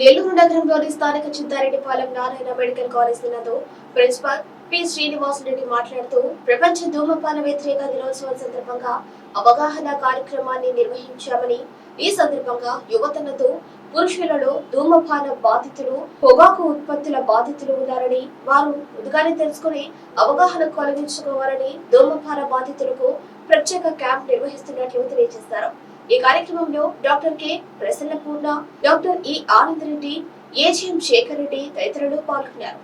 నెల్లూరు నగరంలోని స్థానిక చిత్తారెడ్డిపాలెం Narayana medical college నందు ప్రిన్సిపాల్ పి శ్రీనివాస్ రెడ్డి మాట్లాడుతూ ప్రపంచ ధూమపాన వ్యతిరేక దినోత్సవం సందర్భంగా అవగాహన కార్యక్రమాన్ని నిర్వహించామని ఈ సందర్భంగా యువతలతో పురుషులలో ధూమపాన బాధితులు పొగాకు ఉత్పత్తుల బాధితులు ఉన్నారని వారు ముందుగానే తెలుసుకుని అవగాహన కలిగించుకోవాలని ధూమపాన బాధితులకు ప్రత్యేక క్యాంప్ నిర్వహిస్తున్నట్లు తెలియజేశారు. ఈ కార్యక్రమంలో డాక్టర్ కె. ప్రసన్నపూర్ణ డాక్టర్ ఈ ఆనంద్ రెడ్డి శేఖర్ రెడ్డి తదితరులు పాల్గొన్నారు.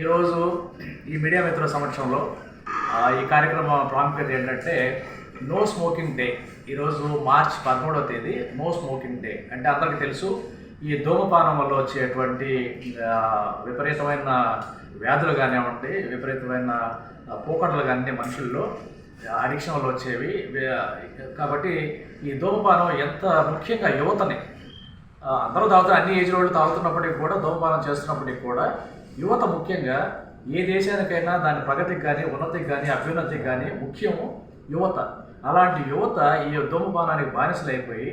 ఈరోజు ఈ మీడియా మిత్రుల సమక్షంలో ఈ కార్యక్రమం ప్రాముఖ్యత ఏంటంటే నో స్మోకింగ్ డే. ఈరోజు మార్చ్ పదమూడవ తేదీ నో స్మోకింగ్ డే. అంటే అందరికీ తెలుసు ఈ ధూమపానం వల్ల వచ్చేటువంటి విపరీతమైన వ్యాధులు కానివ్వండి విపరీతమైన పోకడలు కానీ మనుషుల్లో అడిక్షన్లు వచ్చేవి కాబట్టి ఈ ధూమపానం ఎంత ముఖ్యంగా యువతని అందరూ తాగుతారు అన్ని ఏజ్ వాళ్ళు తాగుతున్నప్పటికీ కూడా ధూమపానం చేస్తున్నప్పటికీ కూడా యువత ముఖ్యంగా ఏ దేశానికైనా దాని ప్రగతికి కానీ ఉన్నతికి కానీ అభ్యున్నతికి కానీ ముఖ్యము యువత. అలాంటి యువత ఈ ధూమపానానికి బానిసలైపోయి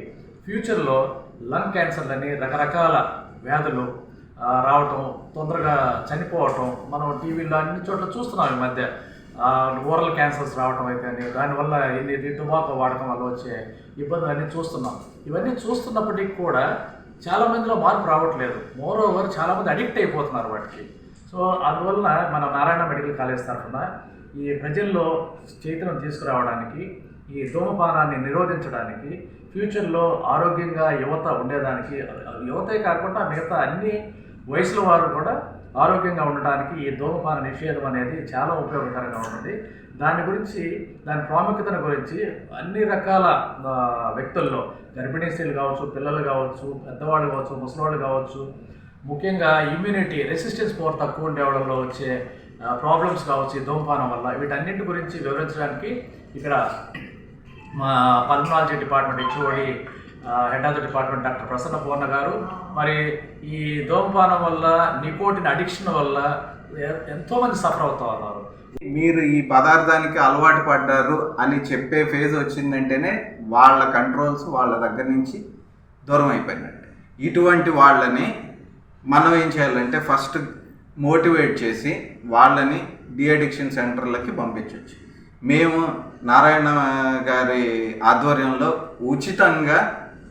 ఫ్యూచర్లో లంగ్ క్యాన్సర్లని రకరకాల వ్యాధులు రావటం తొందరగా చనిపోవటం మనం టీవీలో అన్ని చోట్ల చూస్తున్నాం ఈ మధ్య. ఓరల్ క్యాన్సర్స్ రావటం అయితే దానివల్ల ఇది టుబాకో వాడటం వల్ల వచ్చే ఇబ్బందులన్నీ చూస్తున్నాం. ఇవన్నీ చూస్తున్నప్పటికీ కూడా చాలా మందిలో మార్పు రావట్లేదు. మోర్ ఓవర్ చాలామంది అడిక్ట్ అయిపోతున్నారు వాటికి. సో అందువల్ల మన నారాయణ మెడికల్ కాలేజ్ తరఫున ఈ ప్రజల్లో చైతన్యం తీసుకురావడానికి ఈ ధూమపానాన్ని నిరోధించడానికి ఫ్యూచర్లో ఆరోగ్యంగా యువత ఉండేదానికి యువతే కాకుండా మిగతా అన్ని వయసులో వారు కూడా ఆరోగ్యంగా ఉండడానికి ఈ ధూమపాన నిషేధం అనేది చాలా ఉపయోగకరంగా ఉంటుంది. దాని గురించి దాని ప్రాముఖ్యతను గురించి అన్ని రకాల వ్యక్తుల్లో గర్భిణీ స్త్రీలు కావచ్చు పిల్లలు కావచ్చు పెద్దవాళ్ళు కావచ్చు ముసలివాళ్ళు కావచ్చు ముఖ్యంగా ఇమ్యూనిటీ రెసిస్టెన్స్ పవర్ తక్కువ ఉండే వాళ్ళలో వచ్చే ప్రాబ్లమ్స్ కావచ్చు ఈ ధూమపానం వల్ల. వీటన్నింటి గురించి వివరించడానికి ఇక్కడ మా pulmonology department HOD head of the department doctor Prasanna Purna గారు. మరి ఈ ధూమపానం వల్ల నికోటిన్ అడిక్షన్ వల్ల ఎంతోమంది సఫర్ అవుతా ఉన్నారు. మీరు ఈ పదార్థానికి అలవాటు పడ్డారు అని చెప్పే ఫేజ్ వచ్చిందంటేనే వాళ్ళ కంట్రోల్స్ వాళ్ళ దగ్గర నుంచి దూరం అయిపోయినట్టు. ఇటువంటి వాళ్ళని మనం ఏం చేయాలంటే ఫస్ట్ మోటివేట్ చేసి వాళ్ళని డిఅడిక్షన్ సెంటర్లకి పంపించవచ్చు మేము నారాయణ గారి ఆధ్వర్యంలో ఉచితంగా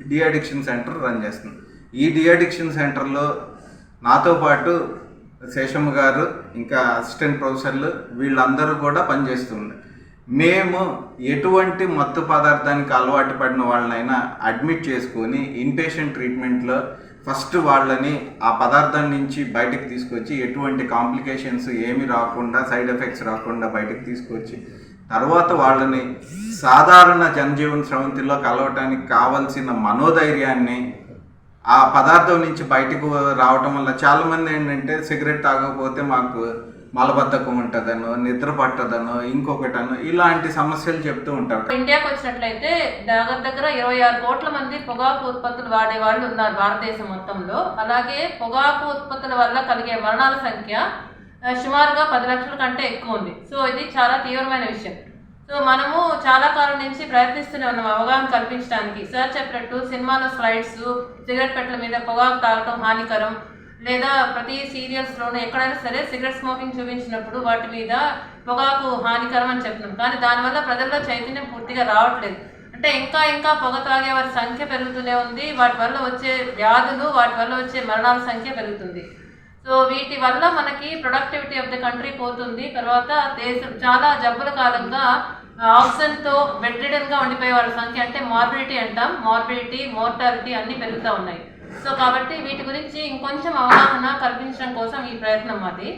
డిఅడిక్షన్ సెంటర్ రన్ చేస్తున్నాం ఈ డిఅడిక్షన్ సెంటర్లో నాతో పాటు శేషమ్మ గారు ఇంకా అసిస్టెంట్ ప్రొఫెసర్లు వీళ్ళందరూ కూడా పనిచేస్తుండే మేము ఎటువంటి మత్తు పదార్థానికి అలవాటు పడిన వాళ్ళనైనా అడ్మిట్ చేసుకొని ఇన్పేషెంట్ ట్రీట్మెంట్లో ఫస్ట్ వాళ్ళని ఆ పదార్థం నుంచి బయటకు తీసుకొచ్చి ఎటువంటి కాంప్లికేషన్స్ ఏమి రాకుండా సైడ్ ఎఫెక్ట్స్ రాకుండా బయటకు తీసుకొచ్చి తర్వాత వాళ్ళని సాధారణ జనజీవన స్రవంతిలో కలవటానికి కావలసిన మనోధైర్యాన్ని ఆ పదార్థం నుంచి బయటకు రావటం వల్ల చాలామంది ఏంటంటే సిగరెట్ తాగకపోతే మాకు మలబద్ధకం ఉంటుందనో నిద్ర పట్టదనో ఇంకొకటనో ఇలాంటి సమస్యలు చెప్తూ ఉంటారు. ఇండియాకి వచ్చినట్లయితే దగ్గర దగ్గర ఇరవై ఆరు కోట్ల మంది పొగాకు ఉత్పత్తులు వాడే వాళ్ళు ఉన్నారు భారతదేశం మొత్తంలో. అలాగే పొగాకు ఉత్పత్తుల వల్ల కలిగే మరణాల సంఖ్య సుమారుగా పది లక్షల కంటే ఎక్కువ ఉంది. సో ఇది చాలా తీవ్రమైన విషయం. సో మనము చాలా కాలం నుంచి ప్రయత్నిస్తూనే ఉన్నాం అవగాహన కల్పించడానికి. సార్ చెప్పినట్టు సినిమాలో స్లైడ్స్ సిగరెట్ పెట్టల మీద పొగాకు తాగటం హానికరం లేదా ప్రతి సీరియల్స్లోనూ ఎక్కడైనా సరే సిగరెట్ స్మోకింగ్ చూపించినప్పుడు వాటి మీద పొగాకు హానికరం అని చెప్తున్నాం. కానీ దానివల్ల ప్రజల్లో చైతన్యం పూర్తిగా రావట్లేదు. అంటే ఇంకా ఇంకా పొగ తాగే వారి సంఖ్య పెరుగుతూనే ఉంది. వాటి వల్ల వచ్చే వ్యాధులు వాటి వల్ల వచ్చే మరణాల సంఖ్య పెరుగుతుంది. సో వీటి వల్ల మనకి ప్రొడక్టివిటీ ఆఫ్ ద కంట్రీ పోతుంది. తర్వాత దేశం చాలా జబ్బుల కాలంగా ఆక్సిజన్తో బెడ్ రిడన్గా ఉండిపోయే వాళ్ళ సంఖ్య అంటే మార్బిలిటీ అంటాం. మార్బిలిటీ మోర్టాలిటీ అన్నీ పెరుగుతూ ఉన్నాయి. సో కాబట్టి వీటి గురించి ఇంకొంచెం అవగాహన కల్పించడం కోసం ఈ ప్రయత్నం మాది.